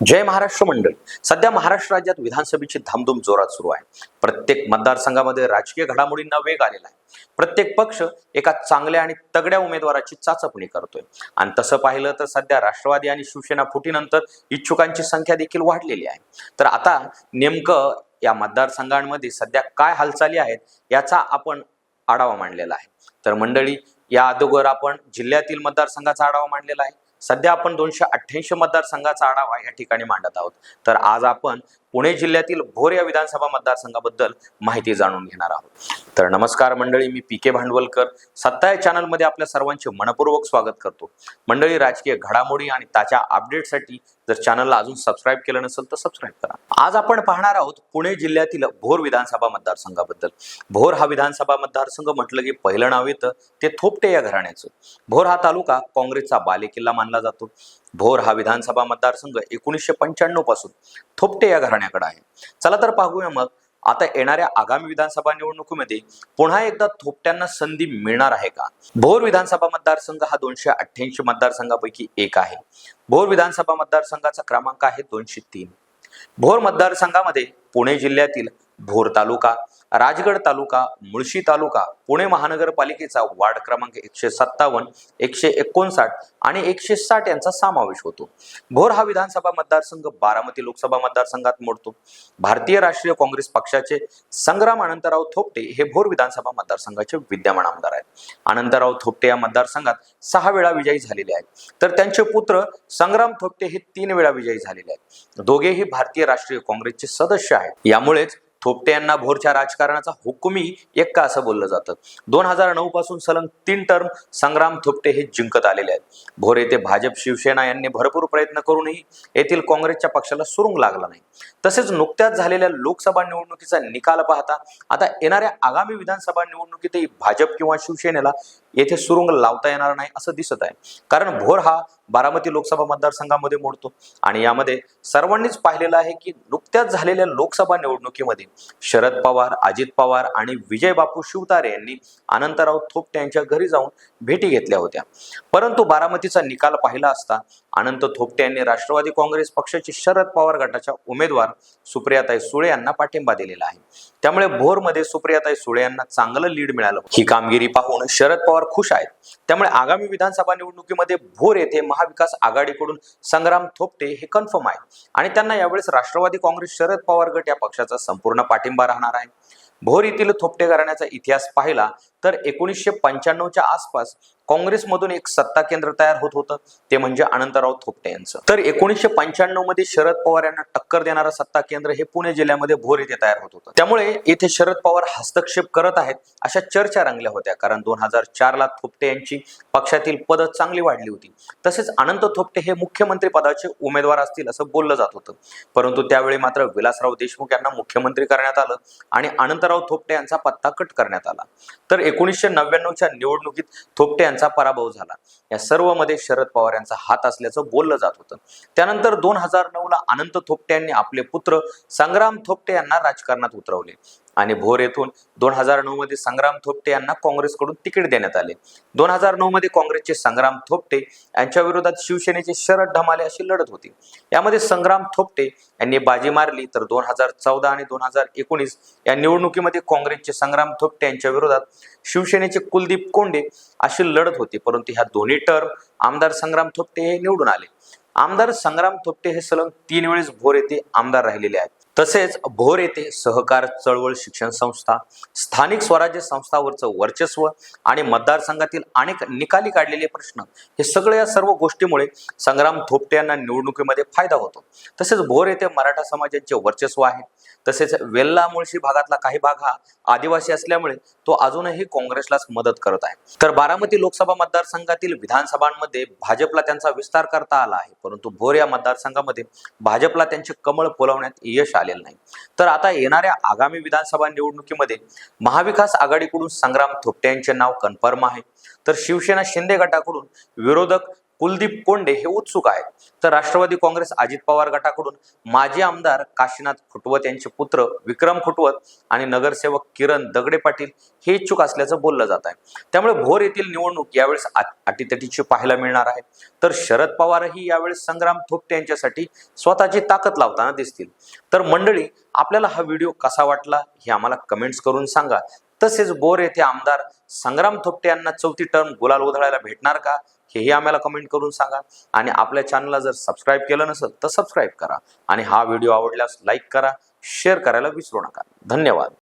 जय महाराष्ट्र मंडळी. सध्या महाराष्ट्र राज्यात विधानसभेची धामधूम जोरात सुरू आहे. प्रत्येक मतदारसंघामध्ये राजकीय घडामोडींना वेग आलेला आहे. प्रत्येक पक्ष एका चांगल्या आणि तगड्या उमेदवाराची चाचपणी करतोय. आणि तसं पाहिलं तर सध्या राष्ट्रवादी आणि शिवसेना फुटीनंतर इच्छुकांची संख्या देखील वाढलेली आहे. तर आता नेमकं या मतदारसंघांमध्ये सध्या काय हालचाली आहेत याचा आपण आढावा मांडलेला आहे. तर मंडळी या अगोदर आपण जिल्ह्यातील मतदारसंघाचा आढावा मांडलेला आहे. सध्या आपण दोनशे अठ्ठ्याऐंशी मतदारसंघाचा आढावा या ठिकाणी मांडत आहोत. तर आज आपण पुणे जिल्ह्यातील भोर या विधानसभा मतदारसंघाबद्दल माहिती जाणून घेणार आहोत. तर नमस्कार मंडळी मी पी के भांडवलकर. सत्ता या चॅनलमध्ये आपल्या सर्वांचे मनपूर्वक स्वागत करतो. मंडळी राजकीय घडामोडी आणि ताज्या अपडेटसाठी जर चॅनलला अजून सबस्क्राईब केलं नसेल तर सबस्क्राईब करा. आज आपण पाहणार आहोत पुणे जिल्ह्यातील भोर विधानसभा मतदारसंघाबद्दल. भोर हा विधानसभा मतदारसंघ म्हटलं की पहिलं नाव येतं ते थोपटे या घराण्याचं. भोर हा तालुका काँग्रेसचा बालेकिल्ला मानला जातो. भोर हा विधानसभा मतदारसंघ एकोणीसशे पंच्याण्णवपासून थोपटे या घराण्याकडे आहे. चला तर पाहूया मग आता येणाऱ्या आगामी विधानसभा निवडणुकीमध्ये पुन्हा एकदा थोपट्यांना संधी मिळणार आहे का? भोर विधानसभा मतदारसंघ हा दोनशे अठ्ठ्याऐंशी मतदारसंघापैकी एक आहे. भोर विधानसभा मतदारसंघाचा क्रमांक आहे दोनशे तीन. भोर मतदारसंघामध्ये पुणे जिल्ह्यातील भोर तालुका राजगड तालुका मुळशी तालुका पुणे महानगरपालिकेचा वार्ड क्रमांक एकशे सत्तावन्न एकशे एकोणसाठ आणि एकशे साठ यांचा समावेश होतो. भोर हा विधानसभा मतदारसंघ बारामती लोकसभा मतदारसंघात मोडतो. भारतीय राष्ट्रीय काँग्रेस पक्षाचे संग्राम अनंतराव थोपटे हे भोर विधानसभा मतदारसंघाचे विद्यमान आमदार आहेत. अनंतराव थोपटे या मतदारसंघात सहा वेळा विजयी झालेले आहेत. तर त्यांचे पुत्र संग्राम थोपटे हे तीन वेळा विजयी झालेले आहेत. दोघेही भारतीय राष्ट्रीय काँग्रेसचे सदस्य आहेत. यामुळेच थोपटे यांना भोरच्या राजकारणाचा हुकुमी एक्का असं बोललं जातं. दोन हजार नऊ पासून सलग तीन टर्म संग्राम थोपटे हे जिंकत आलेले आहेत. भोर येथे भाजप शिवसेना यांनी भरपूर प्रयत्न करूनही येथील काँग्रेसच्या पक्षाला सुरुंग लागला नाही. तसेच नुकत्याच झालेल्या लोकसभा निवडणुकीचा निकाल पाहता आता येणाऱ्या आगामी विधानसभा निवडणुकीतही भाजप किंवा शिवसेनेला येथे सुरुंग लावता येणार नाही असं दिसत आहे. कारण भोर हा बारामती लोकसभा मतदारसंघामध्ये मोडतो. आणि यामध्ये सर्वांनीच पाहिलेलं आहे की नुकत्याच झालेल्या लोकसभा निवडणुकीमध्ये शरद पवार अजित पवार आणि विजय बापू शिवतारे यांनी अनंतराव थोपटे यांच्या घरी जाऊन भेटी घेतल्या होत्या. परंतु बारामतीचा निकाल पाहिला असता अनंत थोपटे यांनी राष्ट्रवादी काँग्रेस पक्षाचे शरद पवार गटाच्या उमेदवार सुप्रियाताई सुळे यांना पाठिंबा दिलेला आहे. त्यामुळे भोरमध्ये सुप्रियाताई सुळे यांना चांगलं लीड मिळालं. ही कामगिरी पाहून शरद पवार खुश आहेत. त्यामुळे आगामी विधानसभा निवडणुकीमध्ये भोर येथे महाविकास आघाडीकडून संग्राम थोपटे हे कन्फर्म आहे आणि त्यांना यावेळेस राष्ट्रवादी काँग्रेस शरद पवार गट या पक्षाचा संपूर्ण पाठिंबा राहणार आहे. भोर येथील थोपटे घराण्याचा इतिहास पाहिला तर एकोणीसशे पंच्याण्णवच्या आसपास काँग्रेसमधून एक सत्ता केंद्र तयार होत होतं ते म्हणजे अनंतराव थोपटे यांचं. तर एकोणीसशे पंच्याण्णवमध्ये शरद पवार यांना टक्कर देणारं सत्ता केंद्र हे पुणे जिल्ह्यामध्ये भोर येथे तयार होत होतं. त्यामुळे येथे शरद पवार हस्तक्षेप करत आहेत अशा चर्चा रंगल्या होत्या. कारण दोन हजार चार ला थोपटे यांची पक्षातील पद चांगली वाढली होती. तसेच अनंत थोपटे हे मुख्यमंत्री पदाचे उमेदवार असतील असं बोललं जात होतं. परंतु त्यावेळी मात्र विलासराव देशमुख यांना मुख्यमंत्री करण्यात आलं आणि अनंतराव थोपटे यांचा पत्ता कट करण्यात आला. तर एकोणीसशे नव्याण्णवच्या निवडणुकीत थोपटे यांचा पराभव झाला. या सर्वमध्ये शरद पवार यांचा हात असल्याचं बोललं जात होतं. त्यानंतर दोन हजार नऊ ला अनंत थोपटे यांनी आपले पुत्र संग्राम थोपटे यांना राजकारणात उतरवले. आणि भोर येथून दोन हजार नऊ मध्ये संग्राम थोपटे यांना काँग्रेसकडून तिकीट देण्यात आले. दोन हजार नऊ मध्ये काँग्रेसचे संग्राम थोपटे यांच्या विरोधात शिवसेनेचे शरद ढमाले अशी लढत होती. यामध्ये संग्राम थोपटे यांनी बाजी मारली तर दोन हजार चौदा आणि दोन हजार एकोणीस या निवडणुकीमध्ये काँग्रेसचे संग्राम थोपटे यांच्या विरोधात शिवसेनेचे कुलदीप कोंडे अशी लढत होती परंतु ह्या दोन्ही टर्म आमदार संग्राम थोपटे हे निवडून आले. आमदार संग्राम थोपटे हे सलग तीन वेळेस भोर येथे आमदार राहिलेले आहेत. तसेच भोर येथे सहकार चळवळ शिक्षण संस्था स्थानिक स्वराज्य संस्थावरचं वर्चस्व आणि मतदारसंघातील अनेक निकाली काढलेले प्रश्न हे सगळ्या या सर्व गोष्टीमुळे संग्राम थोपटे यांना निवडणुकीमध्ये फायदा होतो. तसेच भोर येथे मराठा समाजाचे वर्चस्व आहे. तसेच वेल्ला मुळशी भागातला काही भाग हा आदिवासी असल्यामुळे तो अजूनही काँग्रेसलाच मदत करत आहे. तर बारामती लोकसभा मतदारसंघातील विधानसभांमध्ये भाजपला त्यांचा विस्तार करता आला आहे. परंतु भोर या मतदारसंघामध्ये भाजपला त्यांचे कमळ फुलवण्यात यश आलेलं नाही. तर आता येणाऱ्या आगामी विधानसभा निवडणुकीमध्ये महाविकास आघाडीकडून संग्राम थोपटे यांचे नाव कन्फर्म आहे. तर शिवसेना शिंदे गटाकडून विरोधक कुलदीप कोंडे हे उत्सुक आहेत. तर राष्ट्रवादी काँग्रेस अजित पवार गटाकडून माजी आमदार काशीनाथ खुटवत यांचे पुत्र विक्रम खुटवत आणि नगरसेवक किरण दगडे पाटील हे इच्छुक असल्याचं बोललं जात आहे. त्यामुळे भोर येथील निवडणूक यावेळेस अटीतटीची पाहायला मिळणार आहे. तर शरद पवारही यावेळेस संग्राम थोपटे यांच्यासाठी स्वतःची ताकद लावताना दिसतील. तर मंडळी आपल्याला हा व्हिडिओ कसा वाटला हे आम्हाला कमेंट्स करून सांगा. तसेच बोर येथे आमदार संग्राम थोपटे यांना चौथी टर्म गुलाल उधळायला भेटणार का? हेही आम्हाला कमेंट करून सांगा. आणि आपल्या चॅनलला जर सबस्क्राईब केलं नसेल तर सबस्क्राईब करा. आणि हा व्हिडिओ आवडल्यास लाईक करा शेअर करायला विसरू नका. धन्यवाद.